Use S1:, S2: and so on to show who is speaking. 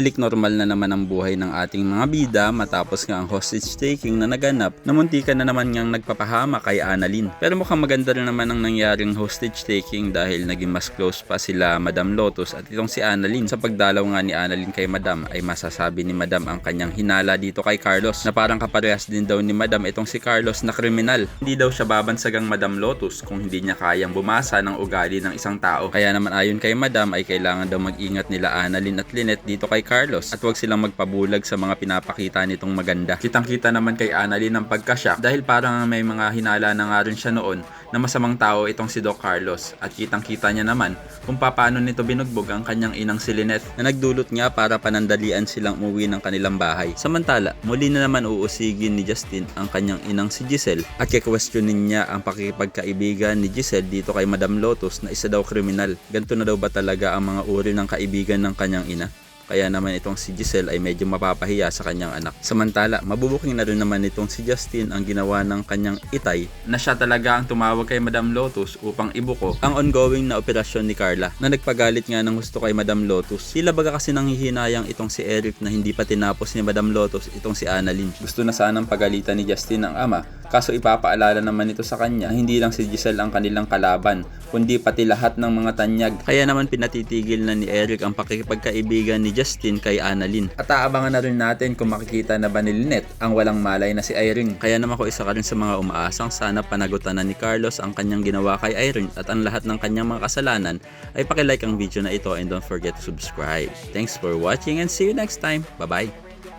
S1: Balik normal na naman ang buhay ng ating mga bida matapos nga ang hostage taking na naganap na muntikan na naman ngang nagpapahama kay Annalyn. Pero mukhang maganda rin naman ang nangyaring hostage taking dahil naging mas close pa sila Madam Lotus at itong si Annalyn. Sa pagdalaw nga ni Annalyn kay Madam ay masasabi ni Madam ang kanyang hinala dito kay Carlos na parang kaparehas din daw ni Madam itong si Carlos na kriminal. Hindi daw siya babansagang Madam Lotus kung hindi niya kayang bumasa ng ugali ng isang tao. Kaya naman ayon kay Madam ay kailangan daw mag-ingat nila Annalyn at Lynette dito kay Carlos at huwag silang magpabulag sa mga pinapakita nitong maganda. Kitang-kita naman kay Annalyn ang pagkasyak dahil parang may mga hinala na nga rin siya noon na masamang tao itong si Doc Carlos at kitang-kita niya naman kung paano nito binugbog ang kanyang inang si Lynette na nagdulot nga para panandalian silang umuwi ng kanilang bahay. Samantala, muli na naman uusigin ni Justin ang kanyang inang si Giselle at kikwestiyonin niya ang pakikipagkaibigan ni Giselle dito kay Madam Lotus na isa daw kriminal. Ganto na daw ba talaga ang mga uri ng kaibigan ng kanyang ina? Kaya naman itong si Giselle ay medyo mapapahiya sa kanyang anak. Samantala, mabubuking na rin naman itong si Justin ang ginawa ng kanyang itay na siya talaga ang tumawag kay Madam Lotus upang ibuko ang ongoing na operasyon ni Carla na nagpagalit nga ng gusto kay Madam Lotus. Sila baga kasi nanghihinayang itong si Eric na hindi pa tinapos ni Madam Lotus itong si Annalyn. Gusto na sanang pagalitan ni Justin ang ama kaso ipapaalala naman ito sa kanya na hindi lang si Giselle ang kanilang kalaban kundi pati lahat ng mga tanyag. Kaya naman pinatitigil na ni Eric ang pakikipagkaibigan ni Justin kay Annalyn. At aabangan na rin natin kung makikita na ba ni Lynette ang walang malay na si Irene. Kaya naman ko isa ka rin sa mga umaasang sana panagutan na ni Carlos ang kanyang ginawa kay Irene at ang lahat ng kanyang mga kasalanan ay pakilike ang video na ito and don't forget to subscribe. Thanks for watching and see you next time. Bye-bye!